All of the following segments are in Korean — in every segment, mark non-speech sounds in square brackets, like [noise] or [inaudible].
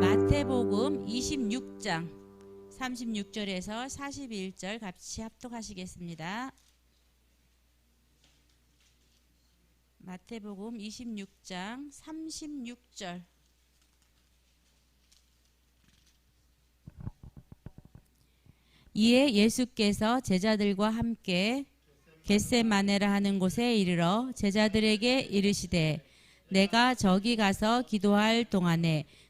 마태복음 26장 36절에서 41절 같이 합독하시겠습니다. 마태복음 26장 36절 이에 예수께서 제자들과 함께 겟세마네라 하는 곳에 이르러 제자들에게 이르시되 내가 저기 가서 기도할 동안에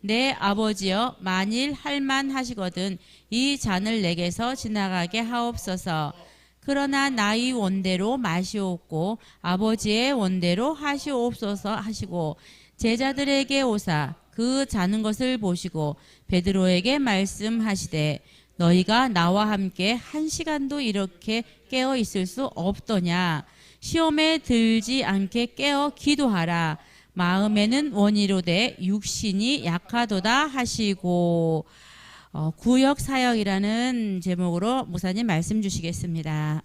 내 아버지여 만일 할만 하시거든 이 잔을 내게서 지나가게 하옵소서. 그러나 나의 원대로 마시옵고 아버지의 원대로 하시옵소서 하시고 제자들에게 오사 그 자는 것을 보시고 베드로에게 말씀하시되 너희가 나와 함께 한 시간도 이렇게 깨어 있을 수 없더냐. 시험에 들지 않게 깨어 기도하라 마음에는 원이로되 육신이 약하도다 하시고 어, 구역 사역이라는 제목으로 목사님 말씀 주시겠습니다.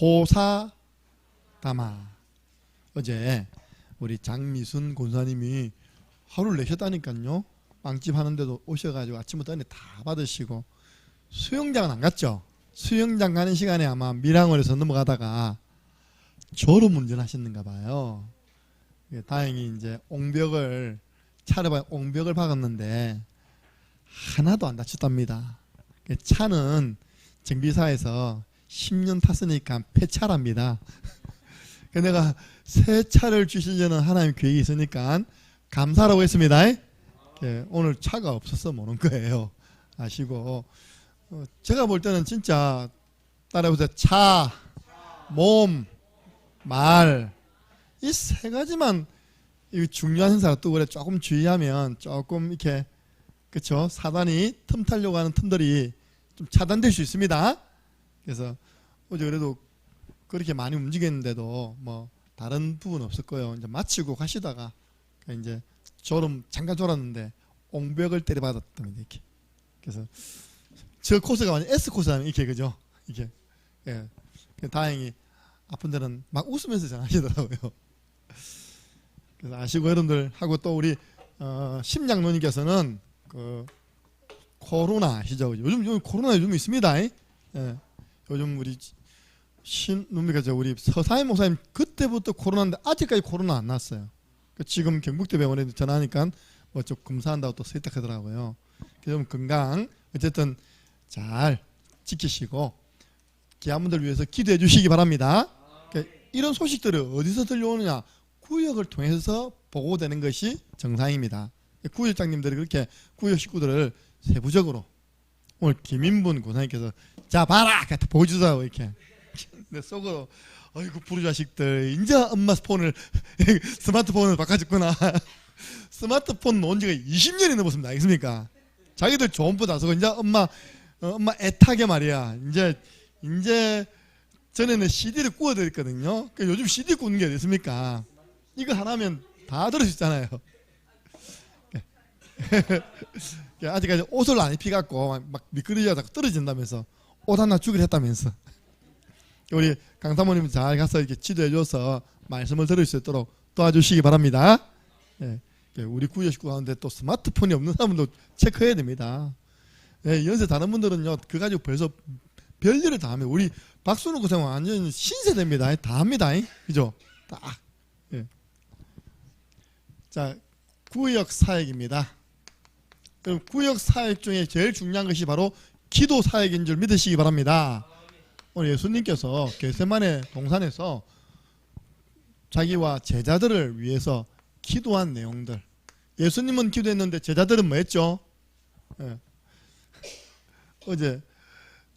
호사다마 어제 우리 장미순 권사님이 하루를 내셨다니까요 빵집 하는데도 오셔가지고 아침부터 은혜 다 받으시고 수영장은 안 갔죠 수영장 가는 시간에 아마 밀항원에서 넘어가다가 졸음 운전하셨는가 봐요 예, 다행히 이제 옹벽을 차를 옹벽을 박았는데 하나도 안 다쳤답니다 그 차는 정비사에서 10년 탔으니까 폐차랍니다. [laughs] 그 내가 새 차를 주시려는 하나님 계획이 있으니까 감사라고 했습니다. 예, 오늘 차가 없어서 모는 거예요. 아시고 어, 제가 볼 때는 진짜 따라해보세요. 차, 몸, 말 이 세 가지만 이 중요한 행사가 또 그래 조금 주의하면 조금 이렇게 그쵸 사단이 틈타려고 하는 틈들이 좀 차단될 수 있습니다. 그래서 어제 그래도 그렇게 많이 움직였는데도 뭐 다른 부분 없을 거예요. 이제 마치고 가시다가 그 이제 졸음 잠깐 졸았는데 옹벽을 때려받았답니다. 이렇게. 그래서 저 코스가 완전 S 코스라면 이렇게 그죠? 이게 예. 다행히 아픈 데는 막 웃으면서 전하시더라고요. 그래서 아시고 여러분들 하고 또 우리 어, 심장노님께서는 그 코로나 아시죠? 요즘 요즘 코로나 요즘 있습니다. 예. 요즘 우리 신누미가 저 우리 서사임 목사님 그때부터 코로나인데 아직까지 코로나 안 났어요. 그 지금 경북대 병원에 전화하니까 뭐 좀 검사한다고 또 세탁하더라고요. 그래서 좀 건강 어쨌든 잘 지키시고 귀한 분들 위해서 기도해 주시기 바랍니다. 그러니까 이런 소식들을 어디서 들려오느냐 구역을 통해서 보고되는 것이 정상입니다. 구역장님들이 그렇게 구역 식구들을 세부적으로 오늘 김인분 고사님께서 자 봐라 보여주자고 이렇게 [laughs] 내 속으로 어이구 부르 자식들. 이제 엄마 폰을 [laughs] 스마트폰을 바꿔줬구나. [laughs] 스마트폰 놓은 지가 20년이 넘었습니다. 알겠습니까? 자기들 좋은 폰다 쓰고 이제 엄마 어, 엄마 애타게 말이야. 이제 이제 전에는 CD를 구워드렸거든요. 그 요즘 CD 구는 게 어딨습니까? 이거 하나면 다 들을 수 있잖아요. [laughs] 아직까지 옷을 안 입히갖고 막 미끄러지다가 떨어진다면서 옷 하나 주기로 했다면서. 우리 강사모님 잘 가서 이렇게 지도해줘서 말씀을 들을 수 있도록 도와주시기 바랍니다. 예, 우리 구여 식구 가운데 또 스마트폰이 없는 사람도 체크해야 됩니다. 예, 연세 다른 분들은요 그 가지고 벌써 별일을 다 하면 우리 박순호 고생 완전 신세대입니다. 다 합니다. 그죠? 딱. 예. 자 구역 사역입니다. 구역 사역 중에 제일 중요한 것이 바로 기도 사역인 줄 믿으시기 바랍니다. 오늘 예수님께서 겟세만의 동산에서 자기와 제자들을 위해서 기도한 내용들. 예수님은 기도했는데 제자들은 뭐 했죠? 예. 어제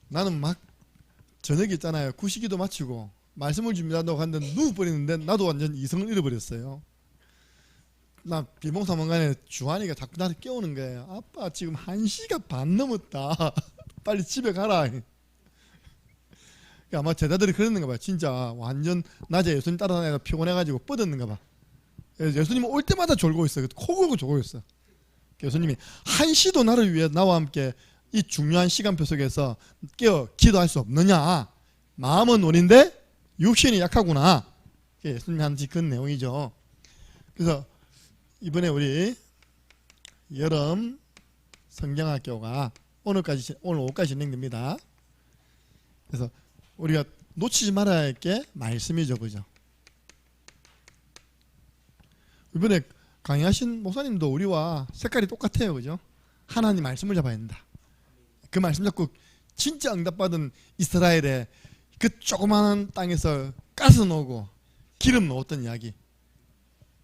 나는 막 저녁에 있잖아요. 구시기도 마치고 말씀을 준비한다고 하는데 누워버리는데 나도 완전 이성을 잃어버렸어요. 나 비몽사몽간에 주한이가 자꾸 나를 깨우는 거예요. 아빠 지금 한 시가 반 넘었다. [laughs] 빨리 집에 가라. 아마 제자들이 그랬는가 봐요. 진짜 완전 낮에 예수님 따라다니다가 피곤해가지고 뻗었는가 봐. 예수님 올 때마다 졸고 있어요. 코 골고 졸고 있어. 예수님이 한 시도 나를 위해 나와 함께 이 중요한 시간표 속에서 깨어 기도할 수 없느냐. 마음은 원인데 육신이 약하구나. 예수님이 하는 그 내용이죠. 그래서 이번에 우리 여름 성경학교가 오늘까지 오늘 오후까지 진행됩니다. 그래서 우리가 놓치지 말아야 할 게 말씀이죠, 그죠? 이번에 강의하신 목사님도 우리와 색깔이 똑같아요, 그죠? 하나님 말씀을 잡아야 된다. 그 말씀 잡고 진짜 응답받은 이스라엘의 그 조그마한 땅에서 가스 넣고 기름 넣었던 이야기.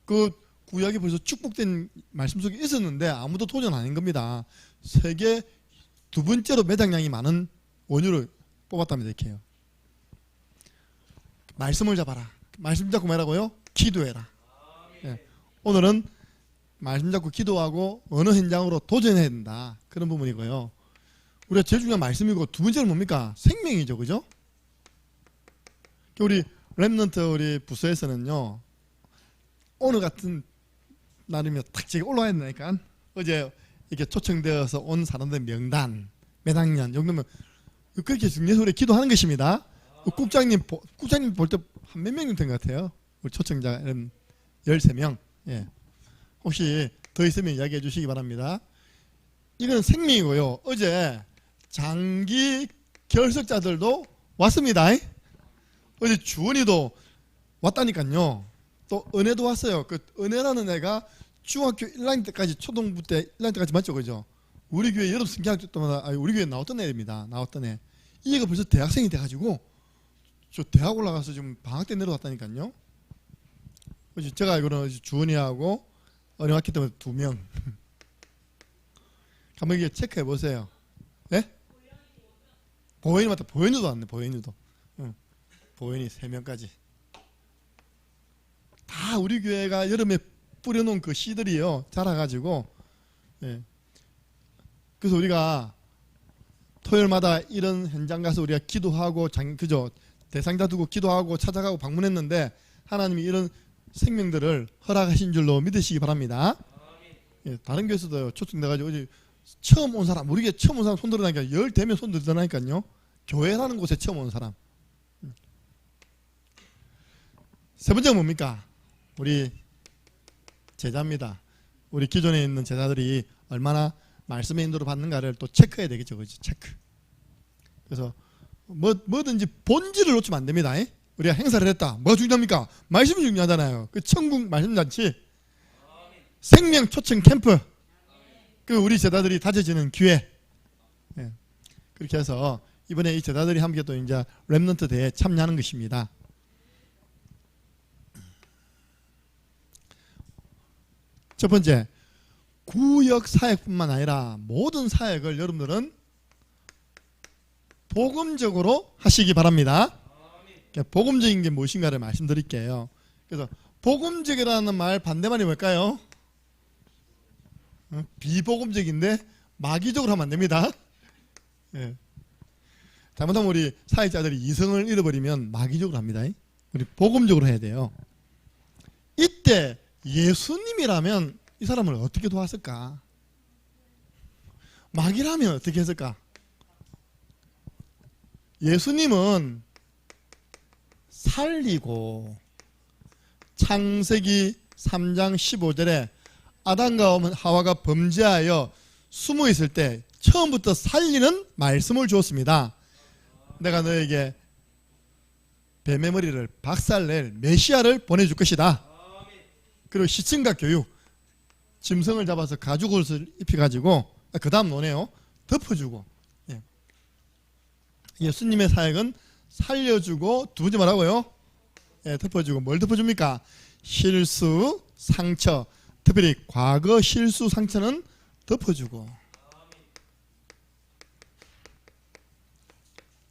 그 구약이 벌써 축복된 말씀 속에 있었는데 아무도 도전 안 한 겁니다. 세계 두 번째로 매장량이 많은 원유를 뽑았답니다. 이렇게 해요. 말씀을 잡아라. 말씀 잡고 뭐라고요? 기도해라. 예. 오늘은 말씀 잡고 기도하고 어느 현장으로 도전해야 된다. 그런 부분이고요. 우리가 제일 중요한 말씀이고 두 번째는 뭡니까? 생명이죠. 그죠? 우리 랩넌트 우리 부서에서는요. 오늘 같은 날이면 탁 지금 올라와야 된다니까. 어제 이렇게 초청되어서 온 사람들 명단 몇 학년 정도면 그렇게 정례소리 기도하는 것입니다. 국장님 보- 국장님 볼 때 한 몇 명이 된것 같아요. 우리 초청자는 13명. 예. 혹시 더 있으면 이야기해 주시기 바랍니다. 이건 생명이고요. 어제 장기 결석자들도 왔습니다. 어제 주원이도 왔다니까요. 또 은혜도 왔어요. 그 은혜라는 애가 중학교 1학년 때까지 초등부 때 1학년 때까지 맞죠, 그죠? 우리 교회 여름 성경학교 때마다 아니, 우리 교회 나왔던 애입니다. 나왔던 애. 이 애가 벌써 대학생이 돼가지고 저 대학 올라가서 지금 방학 때 내려왔다니까요. 제가 어제 주원이하고 어려웠기 때문에 두 명. [laughs] 한번 이게 체크해 보세요. 네? 보현이 맞다. 보현이도 왔네. 보현이도. 응. 보현이 세 명까지. 다 우리 교회가 여름에 뿌려놓은 그 씨들이요 자라가지고 예. 그래서 우리가 토요일마다 이런 현장 가서 우리가 기도하고 장, 그죠 대상자 두고 기도하고 찾아가고 방문했는데 하나님이 이런 생명들을 허락하신 줄로 믿으시기 바랍니다. 예, 다른 교회에서도 초청돼가지고 어제 처음 온 사람 우리 교회 처음 온 사람 손 들어나니까 열 대면 손 들어나니까요. 교회라는 곳에 처음 온 사람. 음. 세 번째가 뭡니까? 우리 제자입니다. 우리 기존에 있는 제자들이 얼마나 말씀의 인도를 받는가를 또 체크해야 되겠죠, 그죠? 체크. 그래서 뭐 뭐든지 본질을 놓치면 안 됩니다. 에? 우리가 행사를 했다. 뭐가 중요합니까? 말씀이 중요하잖아요. 그 천국 말씀 잔치, 생명 초청 캠프, 그 우리 제자들이 다져지는 기회. 예. 그렇게 해서 이번에 이 제자들이 함께 또 이제 랩런트 대회에 참여하는 것입니다. 첫 번째 구역 사역뿐만 아니라 모든 사역을 여러분들은 복음적으로 하시기 바랍니다. 그러니까 복음적인 게 무엇인가를 말씀드릴게요. 그래서 복음적이라는 말 반대말이 뭘까요? 어? 비복음적인데 마귀적으로 하면 안 됩니다. 예. 잘못하면 우리 사역자들이 이성을 잃어버리면 마귀적으로 합니다. 우리 복음적으로 해야 돼요. 이때 예수님이라면 이 사람을 어떻게 도왔을까? 마귀라면 어떻게 했을까? 예수님은 살리고 창세기 3장 15절에 아담과 하와가 범죄하여 숨어 있을 때 처음부터 살리는 말씀을 주었습니다. 내가 너에게 뱀의 머리를 박살낼 메시아를 보내줄 것이다. 그리고 시청각 교육 짐승을 잡아서 가죽 옷을 입혀가지고 그 다음 노네요 덮어주고 예. 예수님의 사역은 살려주고 두 번째 뭐라고요? 예, 덮어주고 뭘 덮어줍니까? 실수, 상처 특별히 과거 실수, 상처는 덮어주고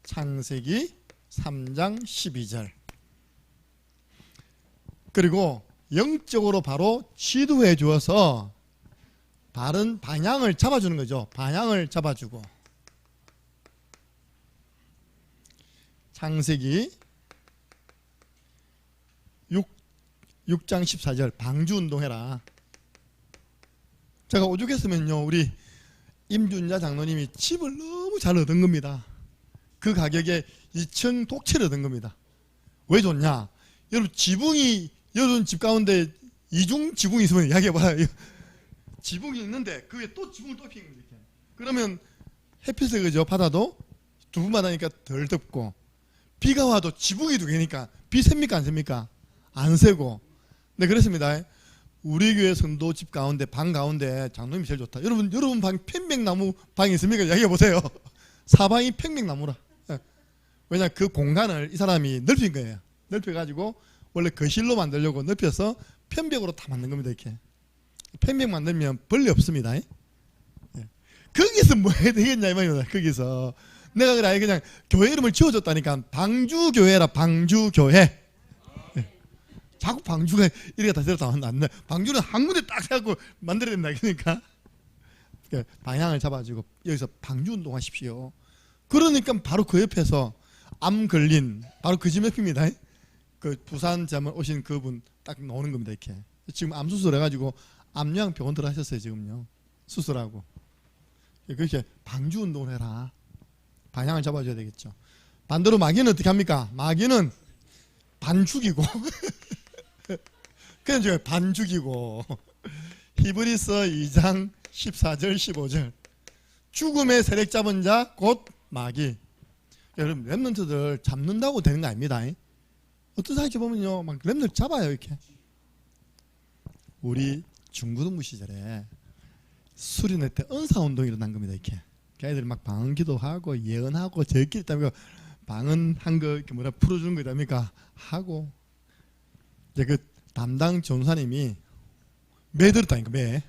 창세기 3장 12절 그리고 영적으로 바로 지도해 주어서 바른 방향을 잡아주는 거죠. 방향을 잡아주고 창세기 6, 6장 14절 방주 운동해라. 제가 오죽했으면요 우리 임준자 장로님이 집을 너무 잘 얻은 겁니다. 그 가격에 2층 독채를 얻은 겁니다. 왜 좋냐? 여러분 지붕이 여러분 집 가운데 이중 지붕이 있으면 이야기해봐요. [laughs] 지붕이 있는데 그 위에 또 지붕을 또 피는 거죠. 그러면 햇빛을 그죠 받아도 두분 받으니까 덜 덥고 비가 와도 지붕이 두 개니까 비 셉니까 안 셉니까? 안 세고. 네 그렇습니다. 우리 교회 성도 집 가운데 방 가운데 장로님이 제일 좋다. 여러분 여러분 방 편백나무 방이 있습니까? 이야기해 보세요. [laughs] 사방이 편백나무라. 예. 왜냐 그 공간을 이 사람이 넓힌 거예요. 넓혀 가지고 원래 거실로 만들려고 넓혀서 편백으로 다 만든 겁니다. 이렇게 편백 만들면 벌레 없습니다. 예. 거기서 뭐 해야 되겠냐 이 말입니다. 거기서 내가 그래 그냥 교회 이름을 지어줬다니까 방주교회라 방주교회. 예. 자꾸 방주가 이렇게 다 들었다 안 돼. 방주는 한 군데 딱 해갖고 만들어야 된다 그러니까 그 방향을 잡아주고 여기서 방주 운동하십시오. 그러니까 바로 그 옆에서 암 걸린 바로 그 집 옆입니다. 그 부산 잠을 오신 그분 딱 나오는 겁니다. 이렇게 지금 암 수술해가지고 암요양 병원 들어가셨어요 지금요 수술하고 그렇게 방주 운동을 해라. 방향을 잡아줘야 되겠죠. 반대로 마귀는 어떻게 합니까? 마귀는 반 죽이고. [laughs] 그냥 저 반 죽이고. 히브리서 2장 14절 15절. 죽음의 세력 잡은 자 곧 마귀. 여러분 랩런트들 잡는다고 되는 거 아닙니다. 어떤 사람이 보면요 막 랩런트 잡아요 이렇게. 우리 중고등부 시절에 수련회 때 은사운동이 일어난 겁니다 이렇게 그 애들이 막 방언기도 하고 예언하고 저끼리 있다니까 방언 한 거 이렇게 뭐라 풀어주는 거 있답니까? 하고. 이제 그 담당 전사님이 매 들었다니까 매.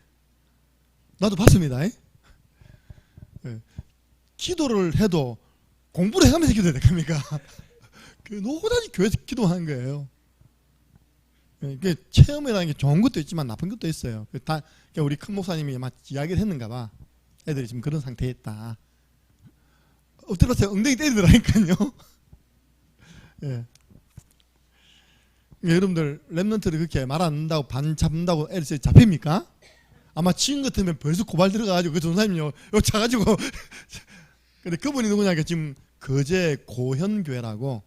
나도 봤습니다. 예. 기도를 해도 공부를 해가면서 기도해야 됩니까? [laughs] 그 노다지 교회에서 기도하는 거예요. 그 체험이라는 게 좋은 것도 있지만 나쁜 것도 있어요. 그다 그러니까 우리 큰 목사님이 아마 이야기를 했는가 봐 애들이 지금 그런 상태에 있다. 엎드려서 엉덩이 때리더라니까요. [laughs] 예. 여러분들 랩런트를 그렇게 말 안 한다고 반 잡는다고 애들 잡힙니까? 아마 지금 같으면 벌써 고발 들어가가지고 그 전사님요 요 차가지고. [laughs] 근데 그분이 누구냐 지금 거제 고현교회라고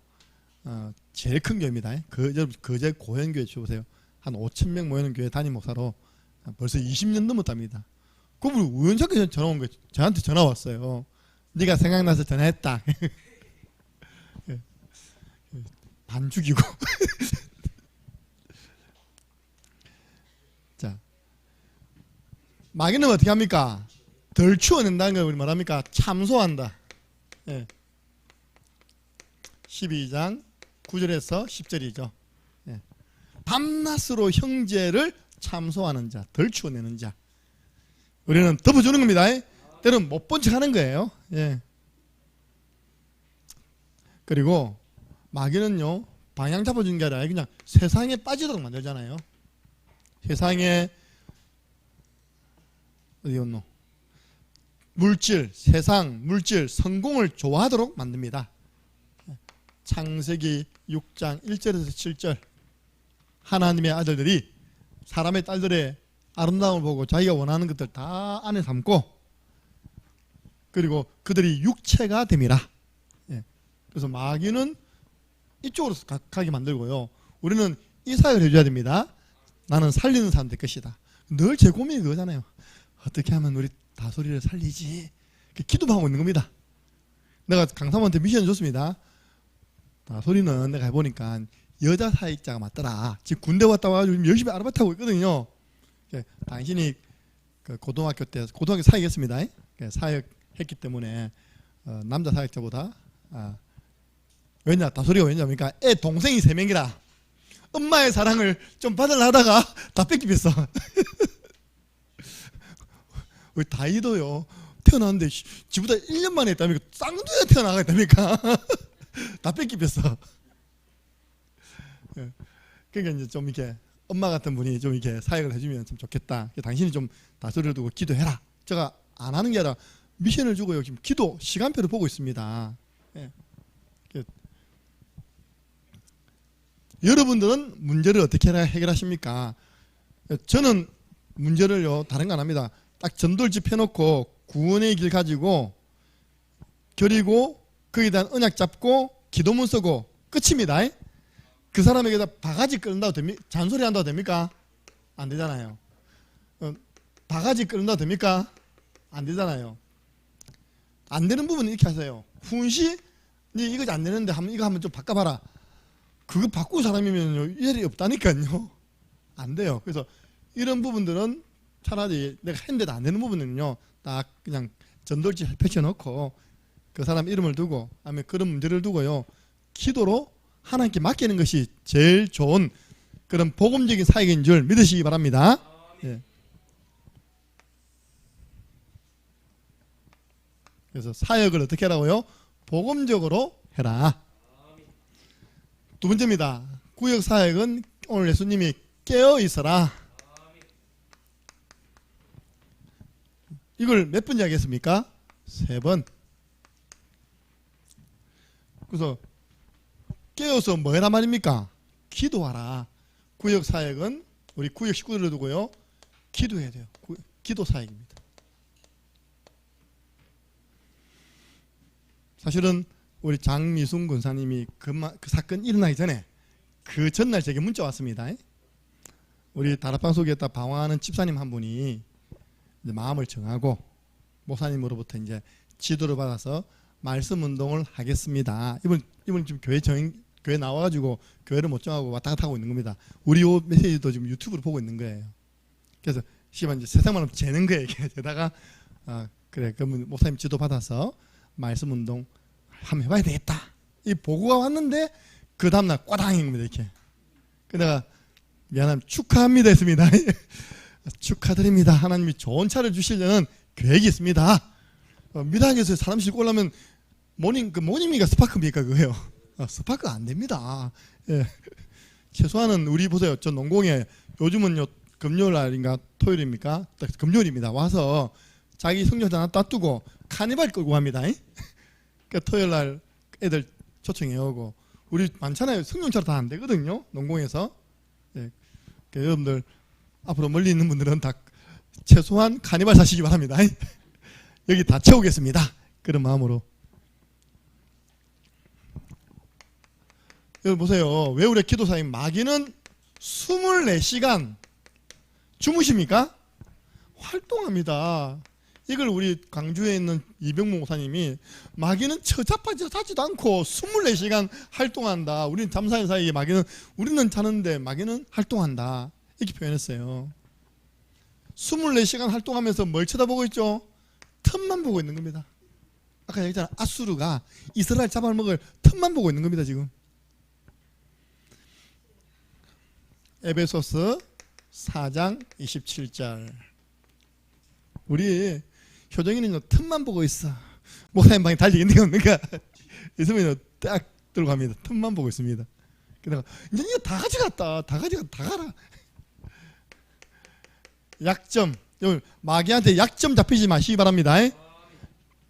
어, 제일 큰 교회입니다. 그, 여러분 거제 고현교회 쳐보세요. 한 5천 명 모이는 교회 담임 목사로 벌써 20년 넘었답니다 그분이 우연찮게 전화 온 거예요 저한테 전화 왔어요 네가 생각나서 전화했다 [laughs] 예. 반 죽이고 [laughs] 자 마귀는 어떻게 합니까? 덜 추워낸다는 걸 우리 말합니까? 참소한다. 예. 12장 9절에서 10절이죠. 예. 밤낮으로 형제를 참소하는 자, 덜 추워내는 자. 우리는 덮어주는 겁니다. 때론 못본 척 하는 거예요. 예. 그리고 마귀는요, 방향 잡아주는 게 아니라 그냥 세상에 빠지도록 만들잖아요. 세상에 어디였노? 물질, 세상, 물질, 성공을 좋아하도록 만듭니다. 창세기 6장 1절에서 7절 하나님의 아들들이 사람의 딸들의 아름다움을 보고 자기가 원하는 것들 다 안에 담고 그리고 그들이 육체가 됨이라. 예. 그래서 마귀는 이쪽으로 가, 가게 만들고요. 우리는 이 사역을 해줘야 됩니다. 나는 살리는 사람 될 것이다. 늘 제 고민이 그거잖아요. 어떻게 하면 우리 다소리를 살리지? 기도만 하고 있는 겁니다. 내가 강사모한테 미션 줬습니다. 다소리는 내가 해보니까 여자 사역자가 맞더라. 지금 군대 왔다 와가지고 열심히 아르바이트 하고 있거든요. 예, 당신이 그 고등학교 때 고등학교 사역했습니다. 예, 사역했기 때문에 어, 남자 사역자보다 아, 왜냐 다소리가 왜냐니까 애 동생이 세 명이라 엄마의 사랑을 좀 받으려 하다가 다 뺏기겠어. [laughs] 우리 다이도요 태어났는데 씨, 지보다 1년 만에 했다니까 쌍둥이가 태어나가 있다니까 [laughs] 다 뺏기겠어. 예. 그러니까 이제 좀 이렇게 엄마 같은 분이 좀 이렇게 사역을 해주면 좀 좋겠다. 당신이 좀 다소리를 두고 기도해라. 제가 안 하는 게 아니라 미션을 주고요. 지금 기도 시간표를 보고 있습니다. 예. 그- 여러분들은 문제를 어떻게 해결하십니까? 저는 문제를요 다른 거 안 합니다. 딱 전돌집 해놓고 구원의 길 가지고 겨리고 거기에 대한 언약 잡고 기도문 쓰고 끝입니다. 그 사람에게다 바가지 끌는다고 됩니까? 잔소리 한다고 됩니까? 안 되잖아요. 어, 바가지 끌는다고 됩니까? 안 되잖아요. 안 되는 부분은 이렇게 하세요. 훈시 니 이거 안 되는데 한번 이거 한번 좀 바꿔봐라. 그거 바꾸고 사람이면요 일이 없다니까요. 안 돼요. 그래서 이런 부분들은 차라리 내가 했는데도 안 되는 부분은요 딱 그냥 전돌지 펼쳐놓고 그 사람 이름을 두고 아니면 그런 문제를 두고요 기도로 하나님께 맡기는 것이 제일 좋은 그런 복음적인 사역인 줄 믿으시기 바랍니다. 예. 그래서 사역을 어떻게 하라고요? 복음적으로 해라. 두 번째입니다. 구역 사역은 오늘 예수님이 깨어 있어라. 이걸 몇 번 이야기했습니까? 세 번. 그래서 깨어서 뭐 해라 말입니까? 기도하라. 구역 사역은 우리 구역 식구들을 두고요. 기도해야 돼요. 구- 기도 사역입니다. 사실은 우리 장미순 군사님이 그, 마- 그 사건 일어나기 전에 그 전날 제게 문자 왔습니다. 우리 다락방 속에 있다 방황하는 집사님 한 분이 마음을 정하고 목사님으로부터 이제 지도를 받아서 말씀 운동을 하겠습니다. 이분 이분 지금 교회 정 교회 나와가지고 교회를 못 정하고 왔다 갔다 하고 있는 겁니다. 우리 요 메시지도 지금 유튜브로 보고 있는 거예요. 그래서 시간 이제 세상만 재는 거예요. [laughs] 게다가 아 그래 그러면 목사님 지도 받아서 말씀 운동 한번 해봐야 되겠다. 이 보고가 왔는데 그 다음날 꽈당인 겁니다. 이렇게. 그다가 미안함 축하합니다 했습니다. [laughs] 축하드립니다. 하나님이 좋은 차를 주시려는 계획이 있습니다. 어, 미당에서 사람 싣고 오려면 모닝 그 모닝이가 스파크입니까 그거요? 어, 스파크 안 됩니다. 예. [laughs] 최소한은 우리 보세요. 저 농공에 요즘은요 금요일 날인가 토요일입니까? 딱 금요일입니다. 와서 자기 성적 하나 따두고 카니발 끌고 갑니다. 그 토요일 날 애들 초청해 오고 우리 많잖아요. 승용차로 다 안 되거든요. 농공에서. 예. 그 여러분들 앞으로 멀리 있는 분들은 다 최소한 카니발 사시기 바랍니다. [laughs] 여기 다 채우겠습니다. 그런 마음으로. 여러분 보세요. 왜 우리 기도사님 마귀는 24시간 주무십니까? 활동합니다. 이걸 우리 광주에 있는 이병무 목사님이 마귀는 처자빠져자지도 않고 24시간 활동한다. 우리는 잠사는 사이에 마귀는 우리는 자는데 마귀는 활동한다. 이렇게 표현했어요. 24시간 활동하면서 뭘 쳐다보고 있죠? 틈만 보고 있는 겁니다. 아까 얘기했잖아. 아수르가 이스라엘 잡아먹을 틈만 보고 있는 겁니다, 지금. 에베소스 4장 27절. 우리 효정이는 틈만 보고 있어. 목사님 방에 거 없는가? [laughs] 있으면 딱 들고 갑니다. 틈만 보고 있습니다. 그다가 이제 이거 다 가져갔다. 다 가져가 다 가라. [laughs] 약점. 마귀한테 약점 잡히지 마시기 바랍니다.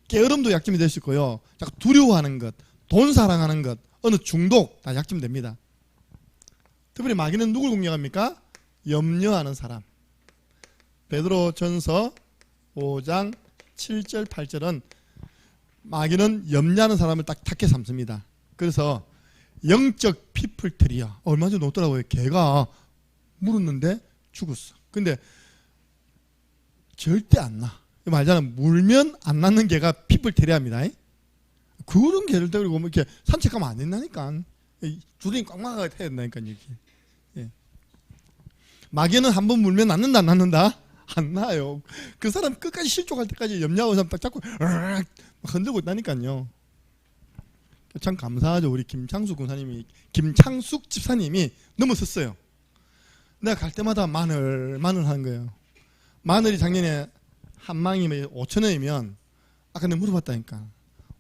게으름도 약점이 될 수 있고요. 두려워하는 것, 돈 사랑하는 것, 어느 중독 다 약점 됩니다. 특별히 마귀는 누굴 공격합니까? 염려하는 사람. 베드로 전서 5장 7절 8절은 마귀는 염려하는 사람을 딱 탁해 삼습니다. 그래서 영적 피플트리야. 얼마 전에 놓더라고요. 개가 물었는데 죽었어. 근데 절대 안 나. 말자면 물면 안 낫는 개가 피플테리아입니다. 그런 개를 데리고 뭐 이렇게 산책하면 안 된다니까. 주둥이 꽉 막아야 된다니까 이렇게. 예. 마귀는 한 번 물면 낫는다 안 낫는다? 안 나요. 그 사람 끝까지 실족할 때까지 염려하고 사람 딱 잡고 흔들고 있다니까요. 참 감사하죠. 우리 김창숙 군사님이 김창숙 집사님이 넘어섰어요. 내가 갈 때마다 마늘 마늘 하는 거예요. 마늘이 작년에 한 망이면 5천 원이면 아까 내가 물어봤다니까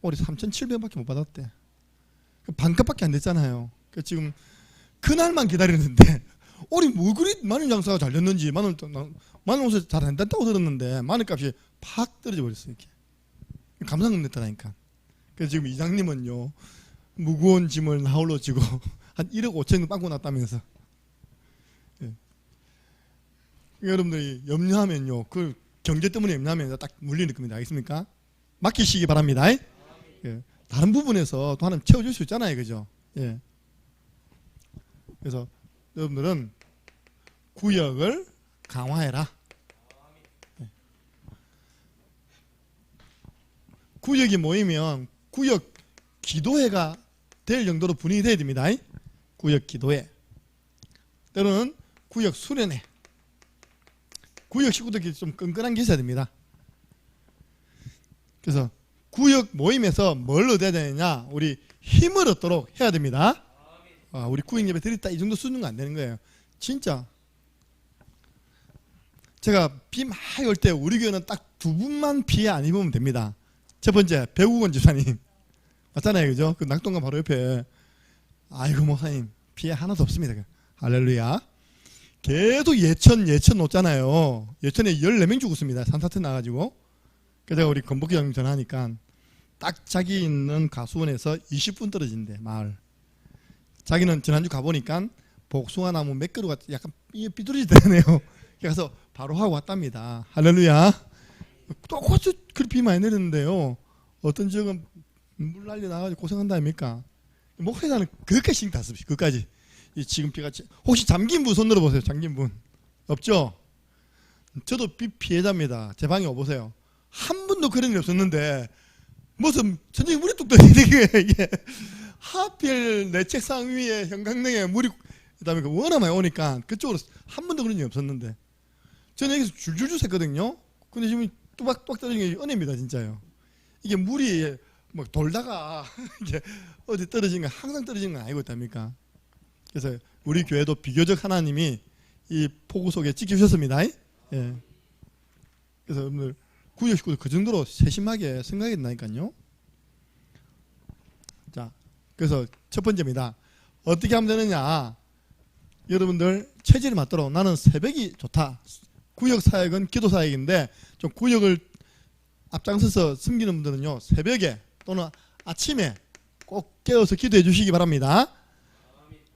올해 3,700원밖에 못 받았대. 그 반값밖에 안 됐잖아요. 그 지금 그날만 기다리는데 [laughs] 올해 뭐 그리 마늘 장사가 잘 됐는지 마늘 마늘 옷에 잘안 됐다고 들었는데 마늘 값이 팍 떨어져 버렸어요. 이렇게 감상 끝냈다니까. 그래서 지금 이장님은요 무거운 짐을 나홀로 지고 [laughs] 한 1억 5천 원 빵꾸 났다면서. 예. 여러분들이 염려하면요 그 경제 때문에 염려하면 딱 물리는 겁니다. 알겠습니까? 맡기시기 바랍니다. 예. 다른 부분에서 또 하나님 채워줄 수 있잖아요, 그죠? 예. 그래서 여러분들은 구역을 강화해라. 예. 구역이 모이면 구역 기도회가 될 정도로 분위기 돼야 됩니다. 구역 기도회. 때로는 구역 수련회. 구역 식구들끼리 좀 끈끈한 게 있어야 됩니다. 그래서 구역 모임에서 뭘 얻어야 되느냐? 우리 힘을 얻도록 해야 됩니다. 아, 우리 구역 예배 드렸다 이 정도 수준은 안 되는 거예요. 진짜. 제가 비 많이 올 때 우리 교회는 딱 두 분만 피해 안 입으면 됩니다. 첫 번째 배우건 집사님 [laughs] 맞잖아요, 그죠? 그 낙동강 바로 옆에 아이고 목사님 피해 하나도 없습니다. 할렐루야. 계속 예천 예천 놓잖아요. 예천에 14명 죽었습니다. 산사태 나가지고. 그래서 우리 건복기 장님 전화하니까 딱 자기 있는 가수원에서 20분 떨어진대 마을. 자기는 지난주 가보니까 복숭아 나무 몇 그루가 약간 삐- 삐뚤어지더라네요. [laughs] 그래서 바로 하고 왔답니다. 할렐루야. 똑같이 그렇게 비 많이 내렸는데요. 어떤 지역은 물 난리 나가지고 고생한다 아닙니까? 목회자는 그것까지 신경 다 씁시다. 그까지. 이 지금 비가 치- 혹시 잠긴 분 손 들어보세요. 잠긴 분 없죠? 저도 비 피해자입니다. 제 방에 와보세요. 한 번도 그런 일 없었는데 무슨 천장에 물이 뚝 떨어지는 게 이게 하필 내 책상 위에 형광등에 물이 그다음에 그 워낙 많이 오니까 그쪽으로 한 번도 그런 일이 없었는데 저는 여기서 줄줄줄 샜거든요. 근데 지금 뚜박뚜박 떨어지는 게 은혜입니다, 진짜요. 이게 물이 뭐 돌다가 [laughs] 이게 어디 떨어진 건 항상 떨어진 건 아니고 있답니까? 그래서 우리 교회도 비교적 하나님이 이 폭우 속에 지켜주셨습니다. 예. 그래서 여러분들 구역 식구들 그 정도로 세심하게 생각했나니까요. 자, 그래서 첫 번째입니다. 어떻게 하면 되느냐? 여러분들 체질에 맞도록 나는 새벽이 좋다. 구역 사역은 기도 사역인데 좀 구역을 앞장서서 섬기는 분들은요 새벽에 또는 아침에 꼭 깨어서 기도해 주시기 바랍니다.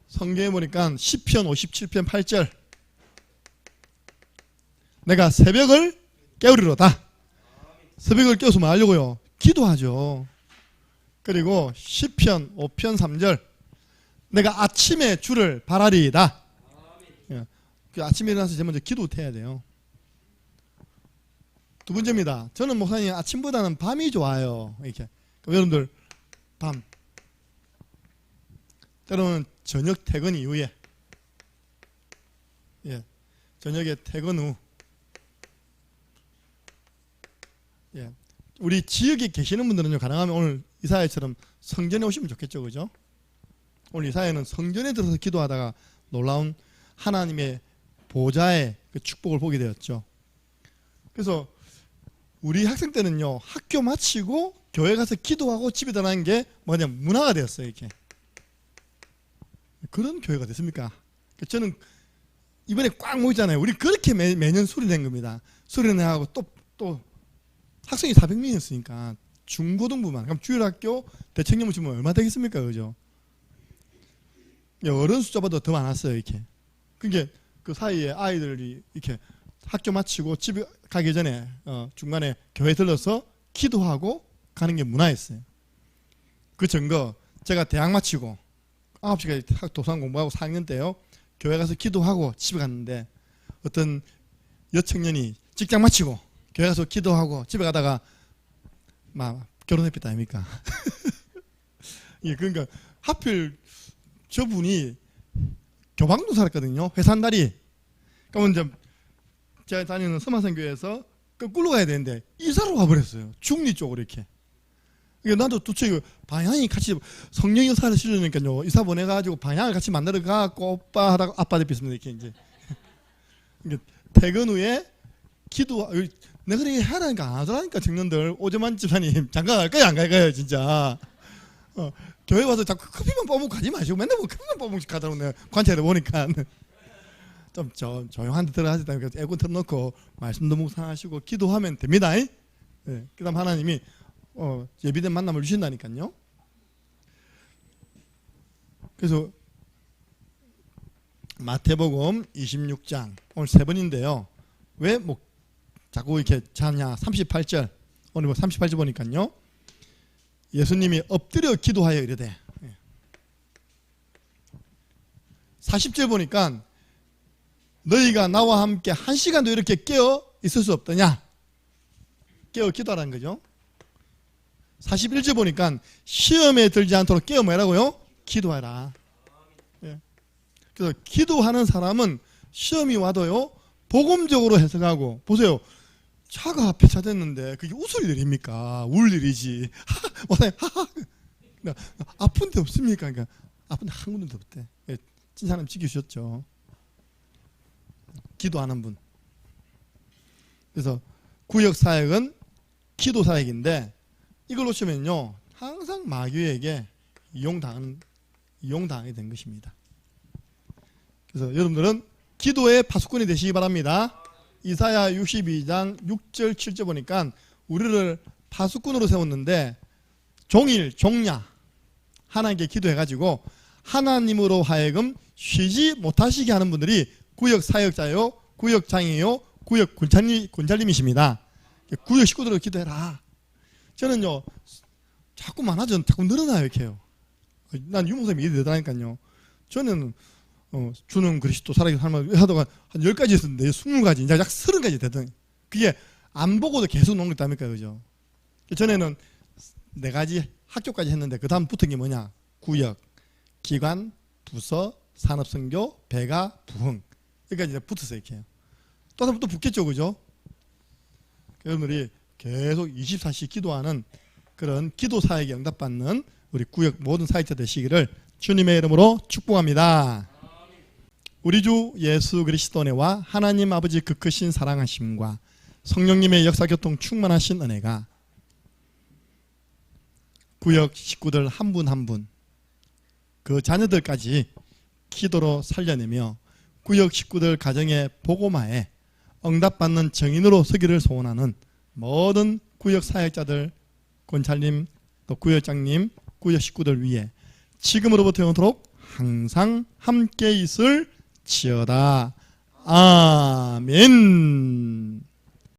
성경에 보니까 시편 57편 8절 내가 새벽을 깨우리로다. 새벽을 깨워서 뭐 하려고요? 기도하죠. 그리고 시편 5편 3절 내가 아침에 주를 바라리이다. 예. 그 아침에 일어나서 제일 먼저 기도해야 돼요. 두 번째입니다. 저는 목사님 아침보다는 밤이 좋아요. 이렇게. 여러분들 밤. 때로는 저녁 퇴근 이후에 예. 저녁에 퇴근 후 예. 우리 지역에 계시는 분들은요 가능하면 오늘 이사회처럼 성전에 오시면 좋겠죠, 그죠? 오늘 이사회는 성전에 들어서 기도하다가 놀라운 하나님의 보좌의 그 축복을 보게 되었죠. 그래서 우리 학생 때는요 학교 마치고 교회 가서 기도하고 집에 들어가는 게 뭐냐 문화가 되었어요 이렇게 그런 교회가 됐습니까? 저는 이번에 꽉 모이잖아요. 우리 그렇게 매, 매년 수련된 겁니다. 수련회하고 또 또 학생이 400명이었으니까 중고등부만 그럼 주일학교 대책령을 주면 얼마 되겠습니까, 그죠? 어른 숫자보다 더 많았어요 이렇게. 그게 그 사이에 아이들이 이렇게 학교 마치고 집에 가기 전에 어, 중간에 교회 들러서 기도하고 가는 게 문화였어요. 그 증거 제가 대학 마치고 9시까지 도산 공부하고 4학년 때요. 교회 가서 기도하고 집에 갔는데 어떤 여청년이 직장 마치고 교회 가서 기도하고 집에 가다가 막 결혼했다 아닙니까? [laughs] 예, 그러니까 하필 저분이 교방도 살았거든요. 달이. 그러면 이제 제가 다니는 서마산교회에서 거꾸로 가야 되는데 이사로 가버렸어요. 중리 쪽으로 이렇게. 이게 나도 도대체 이거 방향이 같이 성령 의사를 실으니까요. 이사 보내가지고 방향을 같이 만들어 가고 오빠 하다가 아빠 대pis습니다 이렇게 이제. [laughs] 이게 퇴근 후에 기도 내가 그렇게 하라니까 안 하더라니까 청년들 오재만 집사님 장가 갈까요 안 갈까요 진짜 어, 교회 와서 자꾸 커피만 뽑으고 가지 마시고 맨날 뭐 커피만 뽑으면서 가더라고 내가 관찰해 보니까 [laughs] 좀 저, 조용한 데 들어가시다 니까 에어컨 틀어놓고 말씀도 묵상하시고 기도하면 됩니다. 예. 그다음 하나님이 어, 예비된 만남을 주신다니까요. 그래서 마태복음 26장 오늘 세 번인데요. 왜뭐 자꾸 이렇게 자냐 38절 오늘 뭐 38절 보니까요. 예수님이 엎드려 기도하여 이르되 예. 40절 보니까 너희가 나와 함께 한 시간도 이렇게 깨어 있을 수 없더냐 깨어 기도하라는 거죠 41절 보니까 시험에 들지 않도록 깨어 뭐라고요? 기도하라 예. 그래서 기도하는 사람은 시험이 와도요 복음적으로 해석하고 보세요 차가 폐차됐는데 그게 웃을 일입니까? 울 일이지. [laughs] 하하, 아픈 데 없습니까? 그러니까 아픈 데한 군데도 없대. 예, 찐 사람 지키셨죠. 기도하는 분. 그래서 구역 사역은 기도 사역인데 이걸 놓치면요 항상 마귀에게 이용당하는 이용당하게 된 것입니다. 그래서 여러분들은 기도의 파수꾼이 되시기 바랍니다. 이사야 62장 6절 7절 보니까 우리를 파수꾼으로 세웠는데 종일 종야 하나님께 기도해가지고 하나님으로 하여금 쉬지 못하시게 하는 분들이 구역 사역자요, 구역 장이요, 구역 군찰님, 군찰님이십니다. 구역 식구들을 기도해라. 저는요 자꾸 많아져, 자꾸 늘어나요 이렇게요. 난 유목사님이 일이 되더라니까요. 저는 어, 주는 그리스도 살아계신 하나님 하다가 한 10가지 있었는데 20가지 이제 약 30가지 되더니 그게 안 보고도 계속 놓은 것답니까 그죠? 전에는 네 가지 학교까지 했는데 그 다음 붙은 게 뭐냐? 구역 기관 부서 산업선교 배가 부흥. 여기까지 이제 붙었어요 이렇게. 또 다음 또 붙겠죠 그죠? 여러분들이 계속 24시 기도하는 그런 기도 사역에 응답받는 우리 구역 모든 사역자 되시기를 주님의 이름으로 축복합니다. 우리 주 예수 그리스도네와 하나님 아버지 그 크신 사랑하심과 성령님의 역사교통 충만하신 은혜가 구역 식구들 한 분 한 분 그 자녀들까지 기도로 살려내며 구역 식구들 가정의 복음화에 응답받는 정인으로 서기를 소원하는 모든 구역 사역자들 권찰님 또 구역장님 구역 식구들 위해 지금으로부터 영원토록 항상 함께 있을 지어다. 아멘.